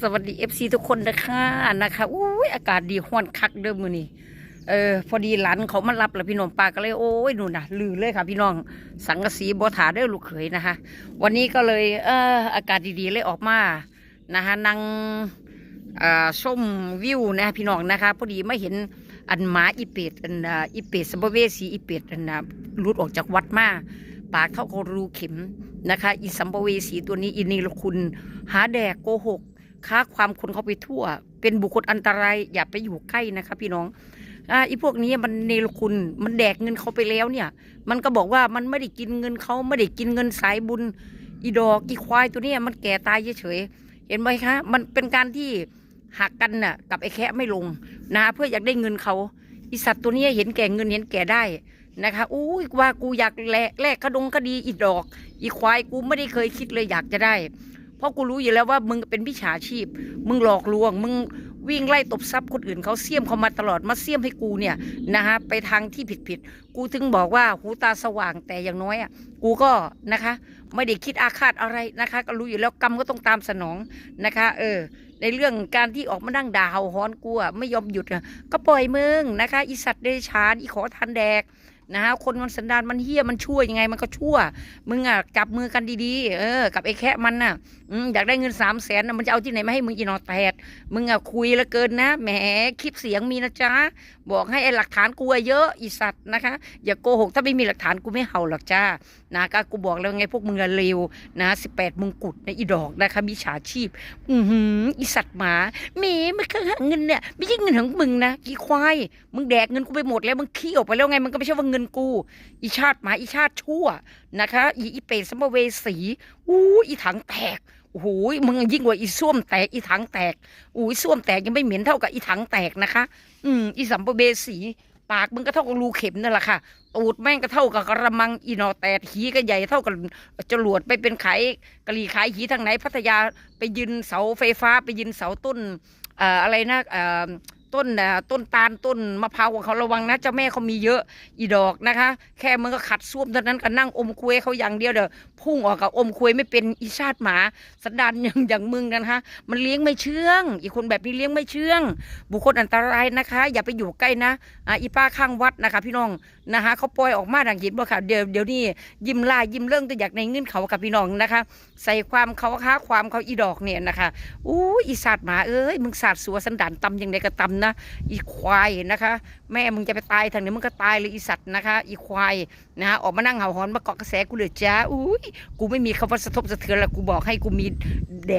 สวัสดีเอฟซีทุกคนนะคะนะคะอุ้ยอากาศดีห้อนคักเด้อมือนี่เออพอดีหลานเขามารับแล้วพี่น้องปาก็เลยโอ้ยหนูนะลือเลยค่ะ พี่น้องสังกะสีบอถาด้อลูกเขยนะคะ วันนี้ก็เลยเอออากาศดีๆเลยออกมานะคะนั่งอ่าชมวิวนะพี่น้องนะคะ พอดีไม่เห็นอันหมาอีเป็ดอันอีเป็ดสัมภเวสีอีเป็ดอันน่ะหลุดออกจากวัดมาปากเท่ากับรูเข็มนะคะ อีสัมภเวสีตัวนี้อินีลคุณหาแดกโกหก ค้าความคนเขาไปทั่ว เป็นบุคคลอันตรายอย่าไปอยู่ใกล้นะคะพี่น้องอ่าอีพวกนี้มันเนรคุณมันแดกเงินเขาไปแล้วเนี่ย มันก็บอกว่ามันไม่ได้กินเงินเขาไม่ได้กินเงินสายบุญ อีดอกอีควายตัวเนี้ยมันแก่ตายเฉยเห็นไหมคะ มันเป็นการที่หักกันน่ะ กับไอ้แคะไม่ลงนะเพื่ออยากได้เงินเขาอีสัตว์ตัวนี้เห็นแก่เงินเห็นแก่ได้นะคะอุ้ว่ากูอยากแลกแลกขดงคดีอีดอก อีควายกูไม่ได้เคยคิดเลยอยากจะได้ เพราะกูรู้อยู่แล้วว่ามึงเป็นมิจฉาชีพ มึงหลอกลวง มึงวิ่งไล่ตบทรัพย์คนอื่นเขาเสี่ยมเขามาตลอดมาเสี่ยมให้กูเนี่ยนะฮะไปทางที่ผิดผิดๆกูถึงบอกว่าหูตาสว่างแต่อย่างน้อยอะกูก็นะคะ ไม่ได้คิดอาฆาตอะไรนะคะ ก็รู้อยู่แล้วกรรมก็ต้องตามสนองนะคะ เออ ในเรื่องการที่ออกมานั่งด่าเห่าหอนกูอะไม่ยอมหยุดอะก็ปล่อยมึงนะคะ อีสัตว์เดชานอีขอทันแดก นะฮะคนมันสันดานมันเฮี้ยมันชั่วยังไงมันก็ชั่ว มึงอะจับมือกันดีๆ เออ กับไอ้แคะมันน่ะอือยากได้เงินสามแสนนะมันจะเอาที่ไหนมาให้มึงอีนอแตดมึงอะคุยล้วเกินนะแหมคลิปเสียงมีนะจ๊ะบอกให้ไอ้หลักฐานกูเยอะอีสัตว์นะคะ อย่าโกหกถ้าไม่มีหลักฐานกูไม่เห่าหรอกจ้านะก็กูบอกแล้วไงพวกมึงอะเลวนะสิบแปดมงกุฎนะอีดอกนะคะมีฉาชีพ อือหืออีสัตว์หมาแหมมันคือเงินเนี่ยไม่ใช่เงินของมึงนะอีควายมึงแดกเงินกูไปหมดแล้วมึงขี้ออกไปแล้วไงมันก็ไม่ใช่ว่าเงินกูอีชาติหมาอีชาติชั่วนะคะอีอีเปรตสัมภเวสีอู้อีถังแตกโอ้โหมึงยิ่งกว่าอีส้วมแตกอีถังแตกอุ้ยส้วมแตกยังไม่เหม็นเท่ากับอีถังแตกนะคะ อืมอีสัมเวสีปากมึงก็เท่ากับรูเข็มนั่นแหละค่ะตูดแม่งก็เท่ากับกระมังอีนอแตดหีก็ใหญ่เท่ากับจรวดไปเป็นขายกะหรี่ขายหีทางไหนพัทยาไปยืนเสาไฟฟ้าไปยืนเสาต้นอ่ออะไรนะอ่อ ต้นเอ่ต้นตาลต้นมะพร้าวของเขาระวังนะเจ้าแม่เขามีเยอะอีดอกนะคะ แค่มึงก็ขัดส้วมเท่านั้นก็นั่งอมคุยเขาอย่างเดียวเด้อพุ่งออกกับอมคุยไม่เป็นอีชาติหมาสันดานอย่างอย่างมึงนะคะมันเลี้ยงไม่เชื่อง อีกคนแบบนี้เลี้ยงไม่เชื่อง บุคคลอันตรายนะคะ อย่าไปอยู่ใกล้นะอ่าอีป้าข้างวัดนะคะ พี่น้องนะคะเขาปล่อยออกมาดังเห็นบ่ค่ะเดี๋ยวเดี๋ยวนี้ยิ้มล่ายิ้มเรื่องตัวอยากในเงื่อนเขากับพี่น้องนะคะ ใส่ความเขาค้าความเขาอีดอกเนี่ยนะคะอู้อีสัตว์หมาเอ้ยมึงสัตว์สัวสันดานตำยังไงก็ตำนะอีควายนะคะ แม่มึงจะไปตายทางนี้มึงก็ตายเลยอีสัตว์นะคะ อีควายนะฮะออกมานั่งเห่าหอนมาเกาะกระแสกูเลยจ้าอุ้ยกูไม่มีคำว่าสะทบสะเทือนละกูบอกให้กูมีแดด